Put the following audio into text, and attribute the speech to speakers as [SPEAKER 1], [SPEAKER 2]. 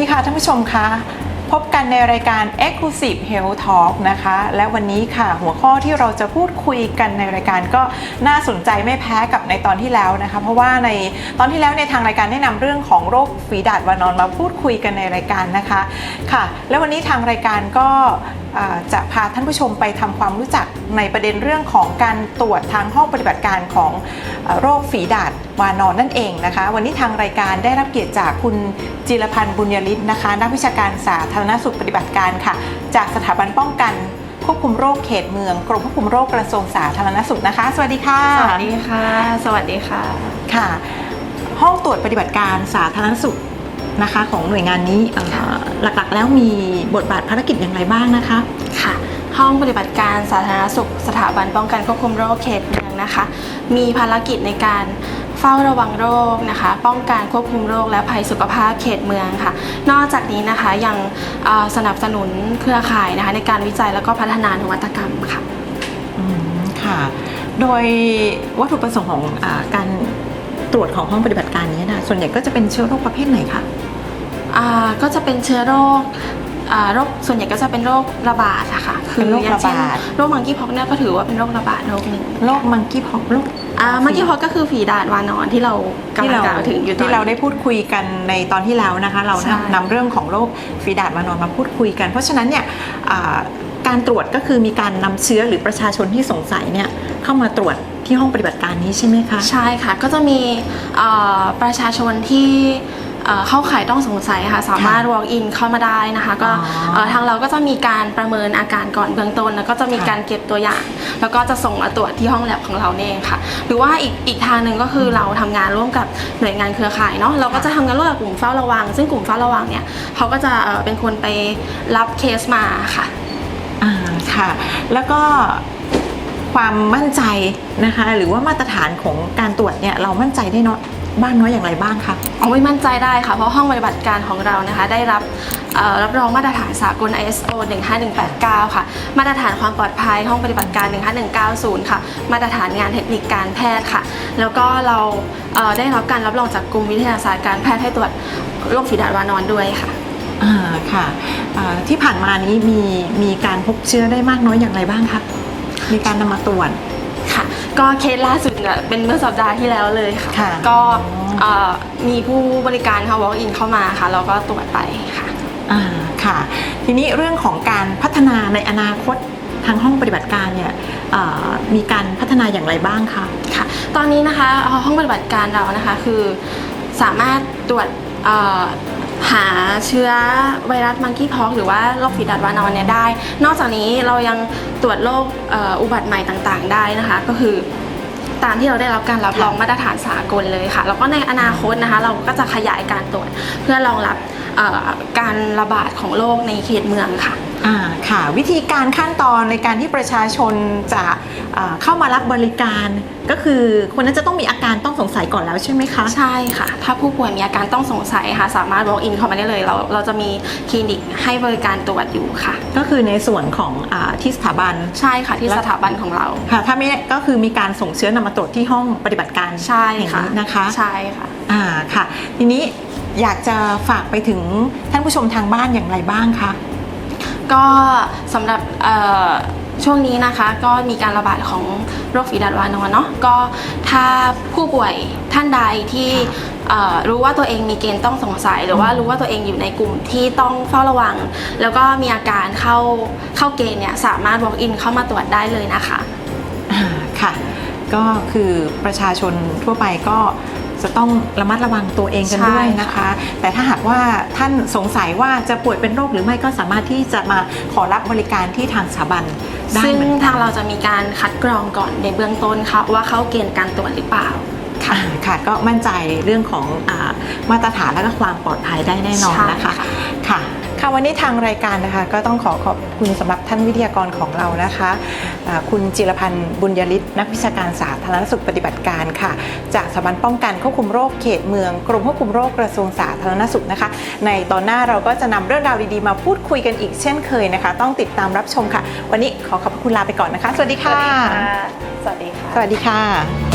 [SPEAKER 1] ีค่ะท่านผู้ชมคะพบกันในรายการ Exclusive Health Talk นะคะ และวันนี้ค่ะหัวข้อที่เราจะพูดคุยกันในรายการก็น่าสนใจไม่แพ้กับในตอนที่แล้วนะคะ เพราะว่าในตอนที่แล้วในทางรายการได้นำเรื่องของโรคฝีดาษวานอนมาพูดคุยกันในรายการนะคะค่ะ และวันนี้ทางรายการก็จะพาท่านผู้ชมไปทำความรู้จักในประเด็นเรื่องของการตรวจทางห้องปฏิบัติการของโรคฝีดาษ วานอนนั่นเองนะคะ วันนี้ทางรายการได้รับเกียรติจากคุณจิรพันธ์บุญยฤทธิ์นะคะ นักวิชาการสาธารณสุขปฏิบัติการค่ะ จากสถาบันป้องกันควบคุมโรคเขตเมืองกรมควบคุมโรคกระทรวงสาธารณสุขนะคะ สวัสดีค่ะ
[SPEAKER 2] สวัสดีค่ะ สวัสดีค่ะ
[SPEAKER 1] ค่ะ ห้องตรวจปฏิบัติการสาธารณสุขนะคะของหน่วยงานนี้เอ่อหลักๆ แล้วมีบทบาทภารกิจอย่างไรบ้างนะคะ
[SPEAKER 2] ค่ะ ห้องปฏิบัติการสาธารณสุข สถาบันป้องกันควบคุมโรคเขตเมืองนะคะ มีภารกิจในการ เฝ้าระวังโรคนะคะ ป้องกันควบคุมโรคและภัยสุขภาพเขตเมืองค่ะ นอกจากนี้นะคะยังเอ่อสนับสนุนเครือข่ายนะคะในการวิจัยแล้วก็พัฒนานวัตกรรมค่ะ
[SPEAKER 1] อืมค่ะ โดยวัตถุประสงค์ของอาการตรวจของห้องปฏิบัติการนี้นะส่วนใหญ่ก็จะเป็นเชื้อโรคประเภทไหนคะ
[SPEAKER 2] อ่าก็จะเป็นเชื้อโรคอ่าโรคส่วนใหญ่ก็จะเป็นโรคระบาดอะค่ะ
[SPEAKER 1] เป็นโรค
[SPEAKER 2] อย่างเช่น
[SPEAKER 1] ระบาด
[SPEAKER 2] โรคมังกี้พ็อกเนี่ยก็ถือว่าเป็นโรคระบาดโรคหนึ่ง
[SPEAKER 1] โรคมังกี้พ็อกโรค
[SPEAKER 2] อ่ามังกี้พ็อกก็คือฝีดาษวานอนที่เรากำ
[SPEAKER 1] ที่
[SPEAKER 2] ลัง
[SPEAKER 1] เรา
[SPEAKER 2] กล่าวถึงอยู่ตอน
[SPEAKER 1] ที่เรา
[SPEAKER 2] นี้
[SPEAKER 1] ได้พูดคุยกันในตอนที่แล้วนะคะ เรา
[SPEAKER 2] ใช่
[SPEAKER 1] นำเรื่องของโรคฝีดาษวานอนมาพูดคุยกัน เพราะฉะนั้นเนี่ยอ่าการตรวจก็คือมีการนำเชื้อหรือประชาชนที่สงสัยเนี่ยเข้ามาตรวจที่ห้องปฏิบัติการนี้ใช่ไหมคะ
[SPEAKER 2] ใช่ค่ะ ก็จะมีเอ่อประชาชนที่ เอ่อเข้าข่ายต้องสงสัยค่ะสามารถ walk in เข้ามาได้นะคะ ก็
[SPEAKER 1] อ๋อ
[SPEAKER 2] เอ่อทางเราก็จะมีการประเมินอาการก่อนเบื้องต้น แล้วก็จะมี
[SPEAKER 1] ค่ะ
[SPEAKER 2] การเก็บตัวอย่าง แล้วก็จะส่งมาตรวจที่ห้องแลบของเราเนี่ยเองค่ะ หรือว่าอีกอีกทางหนึ่งก็คือเราทำงานร่วมกับหน่วยงานเครือข่ายเนาะเราก็จะทำงานร่วมกับกลุ่มเฝ้าระวัง ซึ่งกลุ่มเฝ้าระวังเนี่ยเขาก็จะเอ่อเป็นคนไปรับเคสมาค่ะ
[SPEAKER 1] อ่าค่ะ แล้วก็ความมั่นใจนะคะ หรือว่ามาตรฐานของการตรวจเนี่ยเรามั่นใจได้น้อย บ้างน้อยอย่างไรบ้างคะ
[SPEAKER 2] เอาไว้มั่นใจได้ค่ะ เพราะห้องปฏิบัติการของเรานะคะได้รับเอ่อรับรองมาตรฐานสากล ISO 15189 ค่ะ มาตรฐานความปลอดภัยห้องปฏิบัติการ 15190 ค่ะ มาตรฐานงานเทคนิคการแพทย์ค่ะ แล้วก็เราเอ่อได้รับการรับรองจากกรมวิทยาศาสตร์การแพทย์ให้ตรวจโรคฝีดาษวานอนด้วยค่ะ
[SPEAKER 1] อ่าค่ะอ่าที่ผ่านมานี้มีมีการพบเชื้อได้มากน้อยอย่างไรบ้างคะมีการนำมาตรวจ
[SPEAKER 2] ค่ะ ก็เคสล่าสุดเนี่ยเป็นเมื่อสัปดาห์ที่แล้วเลยค่ะ
[SPEAKER 1] ค่ะ
[SPEAKER 2] ก็เอ่อมีผู้บริการค่ะ walk in เข้ามาค่ะ แล้วก็ตรวจไปค่ะ
[SPEAKER 1] อ่าค่ะ ทีนี้เรื่องของการพัฒนาในอนาคตทางห้องปฏิบัติการเนี่ยอ่ามีการพัฒนาอย่างไรบ้างคะ
[SPEAKER 2] ค่ะตอนนี้นะคะเอ่อห้องปฏิบัติการเรานะคะคือสามารถตรวจเอ่อ หาเชื้อไวรัสมังคีพ็อกหรือว่าโรคฝีดาดวานอนเนี่ยได้ นอกจากนี้เรายังตรวจโรคอุบัติใหม่ต่างๆ ได้นะคะ ก็คือตามที่เราได้รับการรับรองมาตรฐานสากลเลยค่ะ แล้วก็ในอนาคตนะคะ เราก็จะขยายการตรวจเพื่อรองรับการระบาดของโรคในเขตเมืองค่ะ
[SPEAKER 1] อ่าค่ะวิธีการขั้นตอนในการที่ประชาชนจะอ่าเข้ามารับบริการ ก็คือคนนั้นจะต้องมีอาการต้องสงสัยก่อนแล้วใช่ไหมคะ
[SPEAKER 2] ใช่ค่ะ ถ้าผู้ป่วยมีอาการต้องสงสัยค่ะ สามารถ walk in เข้ามาได้เลย เราเราจะมีคลินิกให้บริการตรวจอยู่ค่ะ
[SPEAKER 1] ก็คือในส่วนของอาที่สถาบัน
[SPEAKER 2] ใช่ค่ะที่สถาบันของเรา
[SPEAKER 1] ค่ะถ้าไม่ก็คือมีการส่งเชื้อนำมาตรวจที่ห้องปฏิบัติการ
[SPEAKER 2] ใช่
[SPEAKER 1] แห่ง
[SPEAKER 2] ค่ะ
[SPEAKER 1] นี้นะคะ
[SPEAKER 2] ใช่ค่ะ
[SPEAKER 1] อ่าค่ะ ทีนี้อยากจะฝากไปถึงท่านผู้ชมทางบ้านอย่างไรบ้างคะ
[SPEAKER 2] ก็สำหรับช่วงนี้นะคะก็มีการระบาดของโรคฝีดาษวานอนเนาะก็ถ้าผู้ป่วยท่านใดที่รู้ว่าตัวเองมีเกณฑ์ต้องสงสัย หรือว่ารู้ว่าตัวเองอยู่ในกลุ่มที่ต้องเฝ้าระวัง แล้วก็มีอาการเข้าเข้าเกณฑ์เนี่ยสามารถ walk in เข้ามาตรวจได้เลยนะคะ
[SPEAKER 1] ค่ะ ก็คือประชาชนทั่วไปก็ จะต้องระมัดระวังตัวเองกัน
[SPEAKER 2] ใช่
[SPEAKER 1] ด้วยนะคะ แต่ถ้าหากว่าท่านสงสัยว่าจะป่วยเป็นโรคหรือไม่ก็สามารถที่จะมาขอรับบริการที่ทางสถาบันได้
[SPEAKER 2] ซึ่ง
[SPEAKER 1] เหมือนกัน
[SPEAKER 2] ทางเราจะมีการคัดกรองก่อนในเบื้องต้นค่ะว่าเข้าเกณฑ์การตรวจหรือเปล่า
[SPEAKER 1] ค่ะค่ะก็มั่นใจเรื่องของอามาตรฐานและก็ความปลอดภัยได้แน่นอนนะคะ
[SPEAKER 2] ใช่ค่ะ
[SPEAKER 1] ค่ะค่ะวันนี้ทางรายการนะคะก็ต้องขอขอบคุณสำหรับท่านวิทยากรของเรานะคะอ่าคุณจิรพันธ์บุญยฤทธิ์นักวิชาการสาธารณสุขปฏิบัติการค่ะ จากสถาบันป้องกันควบคุมโรคเขตเมืองกรมควบคุมโรคกระทรวงสาธารณสุขนะคะ ในตอนหน้าเราก็จะนำเรื่องราวดีๆ มาพูดคุยกันอีกเช่นเคยนะคะ ต้องติดตามรับชมค่ะ วันนี้ขอขอบคุณลาไปก่อนนะคะ สวัสดีค่ะ
[SPEAKER 2] สวัสดีค่ะ
[SPEAKER 1] สวัสดีค่ะ